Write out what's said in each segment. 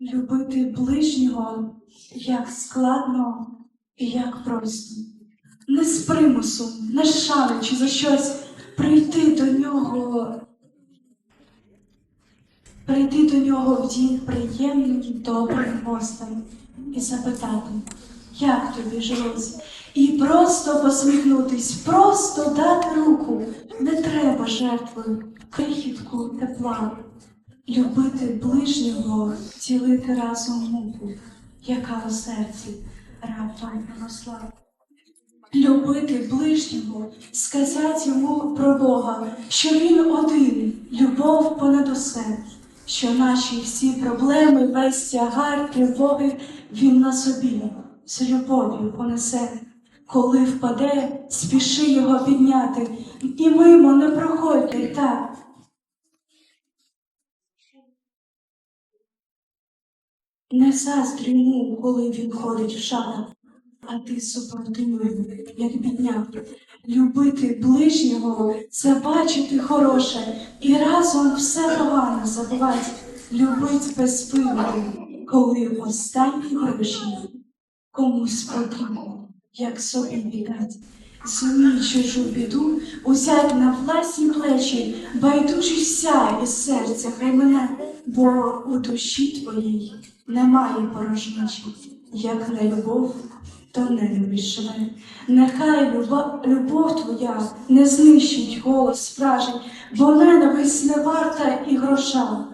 Любити ближнього як складно і як просто. Не з примусу, не шанучи за щось прийти до нього, прийти до нього в дім приємним, добрим гостем і запитати, як тобі жилось? І просто посміхнутись, просто дати руку, не треба жертви, крихітку тепла. Любити ближнього, цілити разом муку, яка у серці раптом росла. Любити ближнього, сказати йому про Бога, що він один, любов понад усе, що наші всі проблеми, весь тягар, тривоги він на собі з любов'ю понесе. Коли впаде, спіши його підняти, і мимо не проходьте так. Не заздрі йому, коли він ходить в шатах, а ти супротивний, як бідняк. Любити ближнього це бачити хороше і разом все погане забувати. Любить без вибору, коли останні гроші комусь потрібно, як собі віддать. Зумій чужу біду узять на власні плечі, байдужість вся із серця хай мене, бо у душі твоїй немає порожнечі, як не любов, то ненависть живе. Нехай люба, любов твоя не знищить голос справжній, бо ненависть не варта і гроша.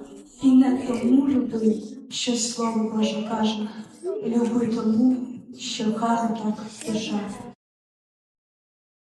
І не тому люби, що слово Боже каже, люби тому, що каже так душа.